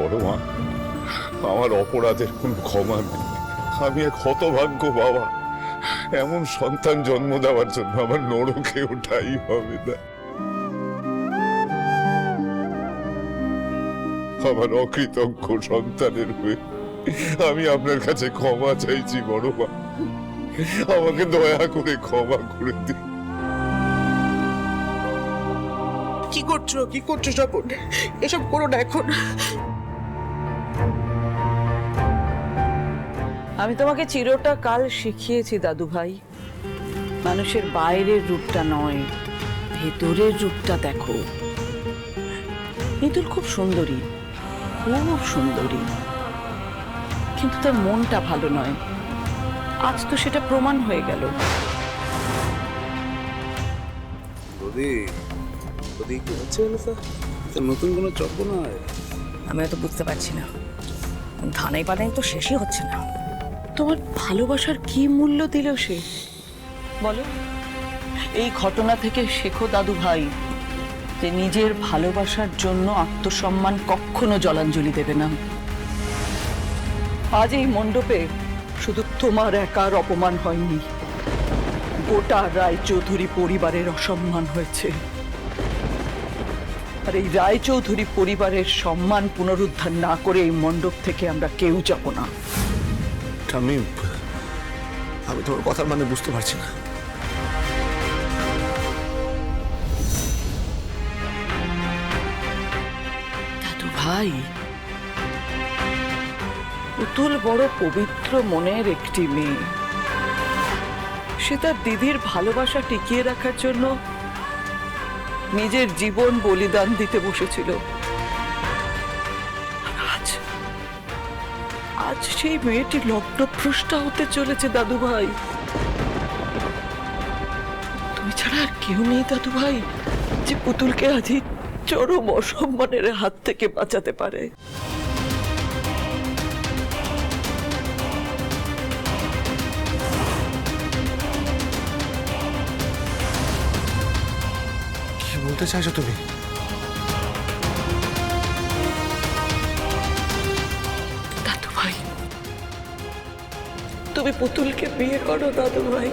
বড় মা, আমার অপরাধের কোনো ক্ষমা নেই। আমি এক হতভাগ্য বাবা। এমন সন্তান জন্ম দেওয়ার জন্য আমার নরকে ওঠাই হবে না। আমার অকৃতজ্ঞ সন্তানের হয়ে আমি আপনার কাছে ক্ষমা চাইছি, বড় মা। আমাকে দয়া করে ক্ষমা করে দিন। কি করছ? কি করছ স্বপন এসব করো না এখন। আমি তোমাকে চিরটা কাল শিখিয়েছি দাদু ভাই মানুষের বাইরের রূপটা নয় ভেতরের রূপটা দেখো। মিতুল খুব সুন্দরী খুব সুন্দরী। কিন্তু তার মনটা ভালো নয়। আজ তো সেটা প্রমাণ হয়ে গেল। নতুন কোনো চক্র নয়। আমি তো বুঝতে পারছি না। ধানাই পানাই তো শেষই হচ্ছে না। তোমার ভালোবাসার কি মূল্য দিল সে? বলো। এই ঘটনা থেকে শেখো দাদু ভাই, যে নিজের ভালোবাসার জন্য আত্মসম্মান কখনো জলাঞ্জলি দেবে না। আজ এই মণ্ডপে শুধু তোমার একার অপমান হয়নি, গোটা রায়চৌধুরী পরিবারের অসম্মান হয়েছে। আর এই রায়চৌধুরী পরিবারের সম্মান পুনরুদ্ধার না করে এই মণ্ডপ থেকে আমরা কেউ যাব না। আমি আমি তোমার কথার মানে বুঝতে পারছি না। দাদু ভাই পুতুল বড় পবিত্র মনের একটি মেয়ে। সে তার দিদির ভালোবাসা টিকিয়ে রাখার জন্য নিজের জীবন বলিদান দিতে বসেছিল। আজ সেই মেয়েটি লগ্নভ্রষ্টা হতে চলেছে, দাদু ভাই। তুমি ছাড়া আর কেউ নেই, দাদু ভাই, যে পুতুলকে আজই চরম অসম্মানের হাত থেকে বাঁচাতে পারে। কি বলতে চাইছো তুমি? তুমি পুতুলকে বিয়ে করো দাদু ভাই